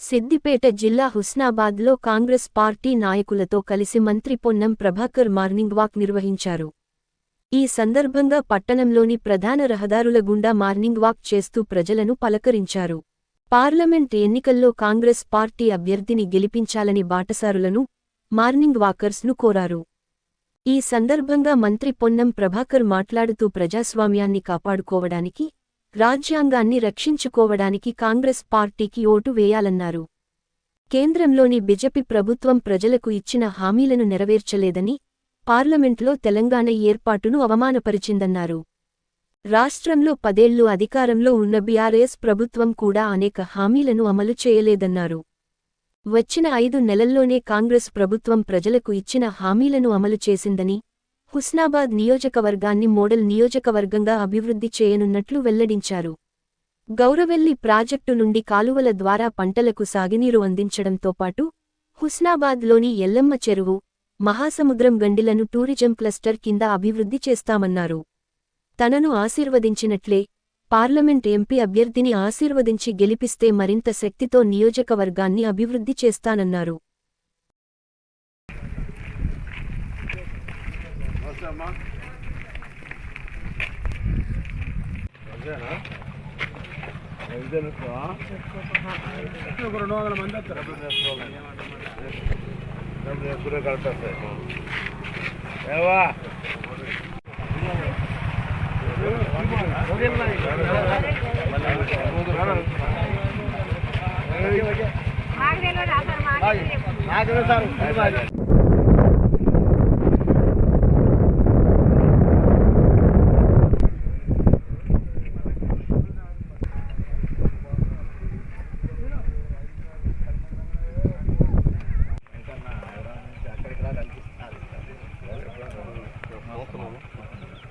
సిద్దిపేట జిల్లా హుస్నాబాద్లో కాంగ్రెస్ పార్టీ నాయకులతో కలిసి మంత్రి పొన్నం ప్రభాకర్ మార్నింగ్ వాక్ నిర్వహించారు. ఈ సందర్భంగా పట్టణంలోని ప్రధాన రహదారుల గుండా మార్నింగ్ వాక్ చేస్తూ ప్రజలను పలకరించారు. పార్లమెంట్ ఎన్నికల్లో కాంగ్రెస్ పార్టీ అభ్యర్థిని గెలిపించాలని బాటసారులను మార్నింగ్ వాకర్స్ను కోరారు. ఈ సందర్భంగా మంత్రి పొన్నం ప్రభాకర్ మాట్లాడుతూ ప్రజాస్వామ్యాన్ని కాపాడుకోవడానికి రాజ్యాంగాన్ని రక్షించుకోవడానికి కాంగ్రెస్ పార్టీకి ఓటు వేయాలన్నారు. కేంద్రంలోని బిజెపి ప్రభుత్వం ప్రజలకు ఇచ్చిన హామీలను నెరవేర్చలేదని పార్లమెంట్లో తెలంగాణ ఏర్పాటును అవమానపరిచిందన్నారు. రాష్ట్రంలో పదేళ్ళు అధికారంలో ఉన్న బీఆర్ఎస్ ప్రభుత్వం కూడా అనేక హామీలను అమలు చేయలేదన్నారు. వచ్చిన ఐదు నెలల్లోనే కాంగ్రెస్ ప్రభుత్వం ప్రజలకు ఇచ్చిన హామీలను అమలు చేసిందని హుస్నాబాద్ నియోజకవర్గాన్ని మోడల్ నియోజకవర్గంగా అభివృద్ధి చేయనున్నట్లు వెల్లడించారు. గౌరవెల్లి ప్రాజెక్టు నుండి కాలువల ద్వారా పంటలకు సాగునీరు అందించడంతో పాటు హుస్నాబాద్లోని ఎల్లమ్మ చెరువు మహాసముద్రం గండిలను టూరిజం క్లస్టర్ కింద అభివృద్ధి చేస్తామన్నారు. తనను ఆశీర్వదించినట్లే పార్లమెంట్ ఎంపీ అభ్యర్థిని ఆశీర్వదించి గెలిపిస్తే మరింత శక్తితో నియోజకవర్గాన్ని అభివృద్ధి చేస్తానన్నారు. ఐదేనా ఒక రెండు వందల మంది వస్తారు డబ్బులు ఏవా తెలియదు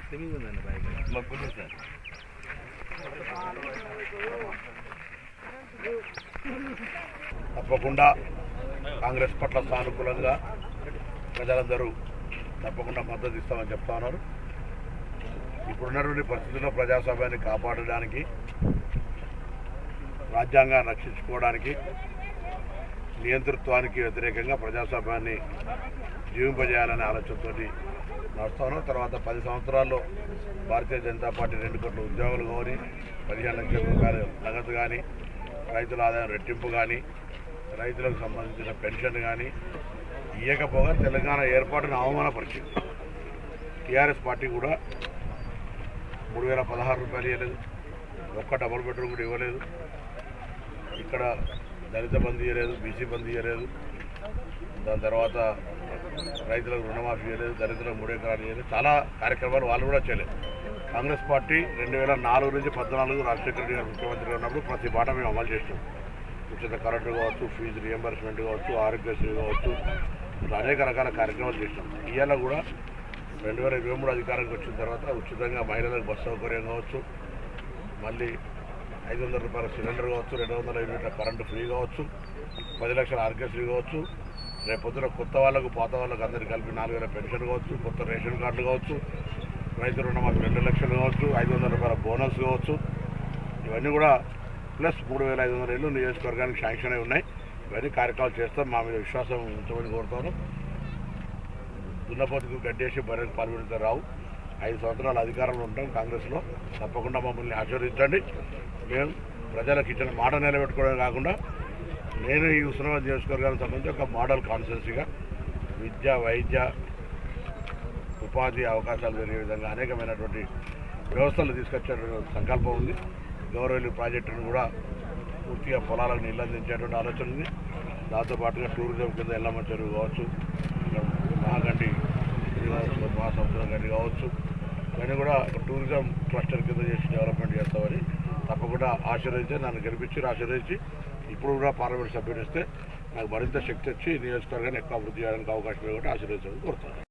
స్విమ్మింగ్ ఉందండి మాకు సార్ తప్పకుండా కాంగ్రెస్ పట్ల సానుకూలంగా ప్రజలందరూ తప్పకుండా మద్దతు ఇస్తామని చెప్తా ఉన్నారు. ఇప్పుడున్నటువంటి పరిస్థితుల్లో ప్రజాస్వామ్యాన్ని కాపాడడానికి రాజ్యాంగాన్ని రక్షించుకోవడానికి నియంతృత్వానికి వ్యతిరేకంగా ప్రజాస్వామ్యాన్ని జీవింపజేయాలనే ఆలోచనతో నడుస్తాను. తర్వాత పది సంవత్సరాల్లో భారతీయ జనతా పార్టీ రెండు కోట్ల ఉద్యోగులు కానీ పదిహేను లక్షల రూపాయలు నగదు కానీ రైతుల ఆదాయం రెట్టింపు కానీ రైతులకు సంబంధించిన పెన్షన్ కానీ ఇవ్వకపోగా తెలంగాణ ఏర్పాటును అవమానపరిచింది. టీఆర్ఎస్ పార్టీ కూడా మూడు వేల పదహారు రూపాయలు ఇవ్వలేదు ఒక్క డబుల్ బెడ్రూమ్ కూడా ఇవ్వలేదు. ఇక్కడ దళిత బంద్ ఇవ్వలేదు బీసీ బంద్ ఇవ్వలేదు దాని తర్వాత రైతులకు రుణమాఫీ చేయలేదు దళితులకు మూడు ఎకరాలు చేయలేదు. చాలా కార్యక్రమాలు వాళ్ళు కూడా చేయలేదు. కాంగ్రెస్ పార్టీ రెండు వేల నాలుగు నుంచి పద్నాలుగు రాజశేఖర రెడ్డి గారు ముఖ్యమంత్రిగా ఉన్నప్పుడు ప్రతి మాట మేము అమలు చేస్తాం ఉచిత కరెంటు కావచ్చు ఫీజు రియంబర్స్మెంట్ కావచ్చు ఆరోగ్యశ్రీ కావచ్చు ఇట్లా అనేక రకాల కార్యక్రమాలు చేసినాం. ఇవాళ కూడా రెండు వేల ఇరవై మూడు అధికారానికి వచ్చిన తర్వాత ఉచితంగా మహిళలకు బస్సు సౌకర్యం కావచ్చు మళ్ళీ ఐదు వందల రూపాయల సిలిండర్ కావచ్చు రెండు వందల యూనిట్ల కరెంటు ఫ్రీ కావచ్చు పది లక్షల ఆరోగ్యశ్రీ కావచ్చు రేపు పొద్దున కొత్త వాళ్ళకు పాత వాళ్ళకు అందరికి కలిపి నాలుగు వేల పెన్షన్ కావచ్చు కొత్త రేషన్ కార్డులు కావచ్చు రైతు రుణమాఫీ రెండు లక్షలు కావచ్చు ఐదు వందల రూపాయల బోనస్ కావచ్చు. ఇవన్నీ కూడా ప్లస్ మూడు వేల ఐదు వందల ఇళ్ళు నియోజకవర్గానికి శాంక్షన్ అయి ఉన్నాయి. ఇవన్నీ కార్యక్రమాలు చేస్తాం. మా మీద విశ్వాసం ఉంచమని కోరుతాను. దున్నపోతుకు గడ్డేసి బర్రెకు పాల్గొనితే రావు. ఐదు సంవత్సరాలు అధికారంలో ఉంటాం కాంగ్రెస్లో. తప్పకుండా మమ్మల్ని ఆశీర్వదించండి. మేము ప్రజలకు ఇచ్చిన మాట నిలబెట్టుకోవడం కాకుండా నేను ఈ ఉస్మానాబాద్ నియోజకవర్గానికి సంబంధించి ఒక మోడల్ కాన్స్టెన్సీగా విద్య వైద్య ఉపాధి అవకాశాలు పెరిగే విధంగా అనేకమైనటువంటి వ్యవస్థలు తీసుకొచ్చే సంకల్పం ఉంది. గౌరవలు ప్రాజెక్టును కూడా పూర్తిగా పొలాలకు నీళ్ళు అందించేటువంటి ఆలోచన ఉంది. దాంతోపాటుగా టూరిజం కింద ఎల్లమ్మ చెరువు కావచ్చు మహాగండి కావచ్చు మహాసముద్రం గండి కావచ్చు. ఇవన్నీ కూడా టూరిజం క్లస్టర్ కింద చేసి డెవలప్మెంట్ చేస్తామని తప్పకుండా ఆశీర్వదించి నన్ను గెలిపించి ఆశీర్వదించి ఇప్పుడు కూడా పార్లమెంట్ సభ్యులు ఇస్తే నాకు మరింత శక్తి వచ్చి నియోజకవర్గాన్ని ఎక్కువ అభివృద్ధి చేయడానికి అవకాశం ఇవ్వకుండా ఆశీర్వదించాలని కోరుతాను